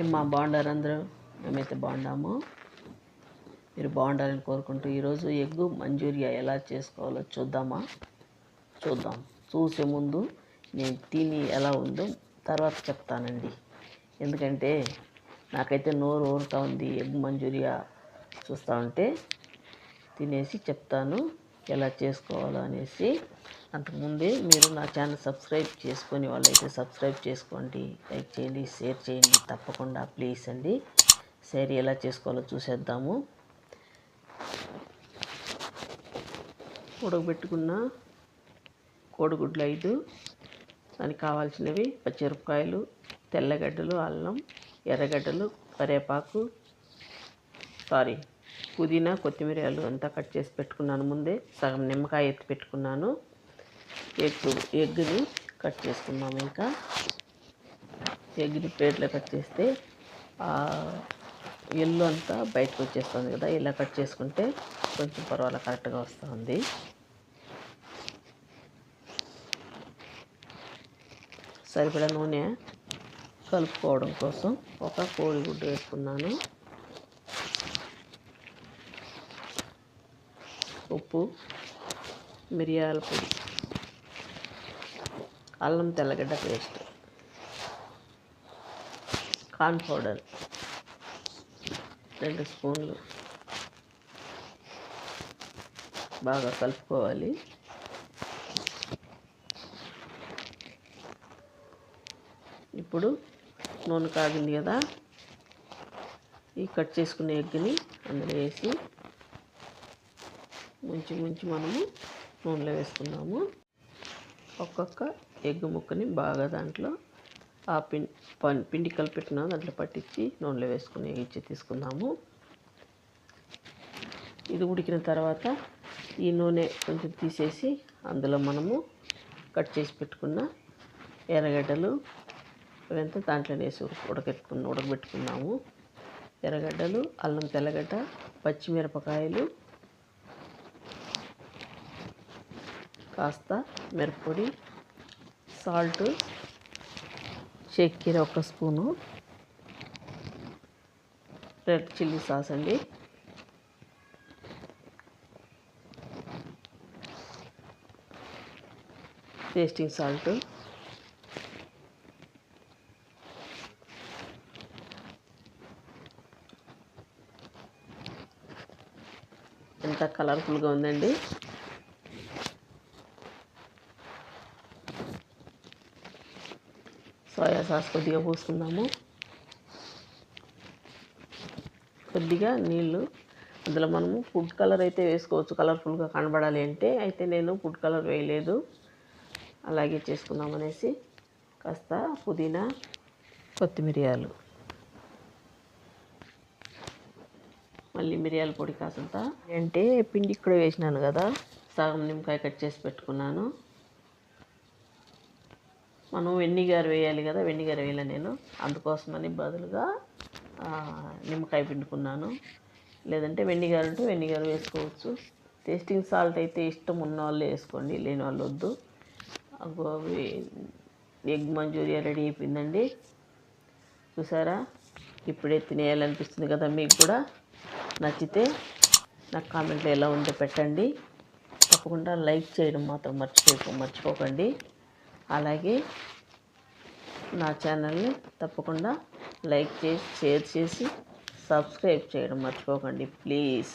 ఏమ్మా బాగుండారు అందరూ మేమైతే బాగున్నాము మీరు బాగుండాలని కోరుకుంటూ ఈరోజు ఎగ్గు మంజూరియా ఎలా చేసుకోవాలో చూద్దామా? చూద్దాం. చూసే ముందు నేను తిని ఎలా ఉందో తర్వాత చెప్తానండి. ఎందుకంటే నాకైతే నోరు ఊరుతూ ఉంది ఎగ్ మంజూరియా చూస్తూ ఉంటే. తినేసి చెప్తాను. ఎలా చేసుకోవాలో అనేసి అంతకుముందే మీరు నా ఛానల్ సబ్స్క్రైబ్ చేసుకొని వాళ్ళైతే సబ్స్క్రైబ్ చేసుకోండి లైక్ చేయండి షేర్ చేయండి తప్పకుండా ప్లీజ్ అండి. సరే ఎలా చేసుకోవాలో చూసేద్దాము. ఉడకబెట్టుకున్న కోడిగుడ్లు ఐదు దానికి కావాల్సినవి పచ్చిమిరపకాయలు తెల్లగడ్డలు అల్లం ఎర్రగడ్డలు కరివేపాకు సారీ పుదీనా కొత్తిమీరలు అంతా కట్ చేసి పెట్టుకున్నాను ముందే. సగం నిమ్మకాయ ఎత్తి పెట్టుకున్నాను. ఎగ్ ఎగ్గుని కట్ చేసుకున్నాము ఇంకా. ఎగ్ని ప్లేట్లో కట్ చేస్తే ఎల్లు అంతా బయటకు వచ్చేస్తుంది కదా ఇలా కట్ చేసుకుంటే కొంచెం పర్వాలేదు కరెక్ట్గా వస్తుంది. సరిపడా నూనె కలుపుకోవడం కోసం ఒక కోడిగుడ్డు వేసుకున్నాను. ఉప్పు మిరియాల పొడి అల్లం తెల్లగడ్డ పేస్ట్ కార్న్ పౌడర్ రెండు స్పూన్లు. బాగా కలుపుకోవాలి. ఇప్పుడు నూనె కాగింది కదా ఈ కట్ చేసుకునే ఎగ్ని అందులో వేసి ముంచి ముంచి మనము నూనెలో వేసుకున్నాము ఒక్కొక్క ఎగ్ ముక్కని బాగా దాంట్లో ఆ పిండి పిండి కలిపెట్టిన దాంట్లో పట్టించి నూనెలో వేసుకుని ఇచ్చి తీసుకుందాము. ఇది ఉడికిన తర్వాత ఈ నూనె కొంచెం తీసేసి అందులో మనము కట్ చేసి పెట్టుకున్న ఎర్రగడ్డలు ఇవంతా దాంట్లో వేసి ఉడకెట్టుకున్న ఉడకబెట్టుకున్నాము. ఎర్రగడ్డలు అల్లం తెల్లగడ్డ పచ్చిమిరపకాయలు కాస్త మిరప్పొడి సాల్ట్ చక్కెర ఒక స్పూను రెడ్ చిల్లీ సాస్ అండి. Tasting salt. ఎంత కలర్ఫుల్గా ఉందండి. సోయా సాస్ కొద్దిగా పోసుకుందాము. కొద్దిగా నీళ్ళు. అందులో మనము ఫుడ్ కలర్ అయితే వేసుకోవచ్చు. కలర్ఫుల్గా కనబడాలి అంటే అయితే నేను ఫుడ్ కలర్ వేయలేదు. అలాగే చేసుకుందాం అనేసి కాస్త పుదీనా కొత్తిమిరియాలు మళ్ళీ మిరియాల పొడి కాసంత అంటే పిండి ఇక్కడ వేసినాను కదా. సగం నిమ్మకాయ కట్ చేసి పెట్టుకున్నాను. మనం వెన్నిగారు వేయాలి కదా వెన్నిగారు వేయాలి నేను. అందుకోసమని బదులుగా నిమ్మకాయ పిండుకున్నాను. లేదంటే వెన్నిగారు ఉంటే వెనిగర్ వేసుకోవచ్చు. టేస్టింగ్ సాల్ట్ అయితే ఇష్టం ఉన్న వాళ్ళు వేసుకోండి లేని వాళ్ళు వద్దు గోబీ ఎగ్ మంచూరియా రెడీ అయిపోయిందండి. చూసారా? ఇప్పుడే తినేయాలనిపిస్తుంది కదా మీకు కూడా. నచ్చితే నాకు కామెంట్లో ఎలా ఉందో పెట్టండి. తప్పకుండా లైక్ చేయడం మాత్రం మర్చిపో మర్చిపోకండి. అలాగే నా ఛానల్ని తప్పకుండా లైక్ చేసి షేర్ చేసి సబ్స్క్రైబ్ చేయడం మర్చిపోకండి. ప్లీజ్.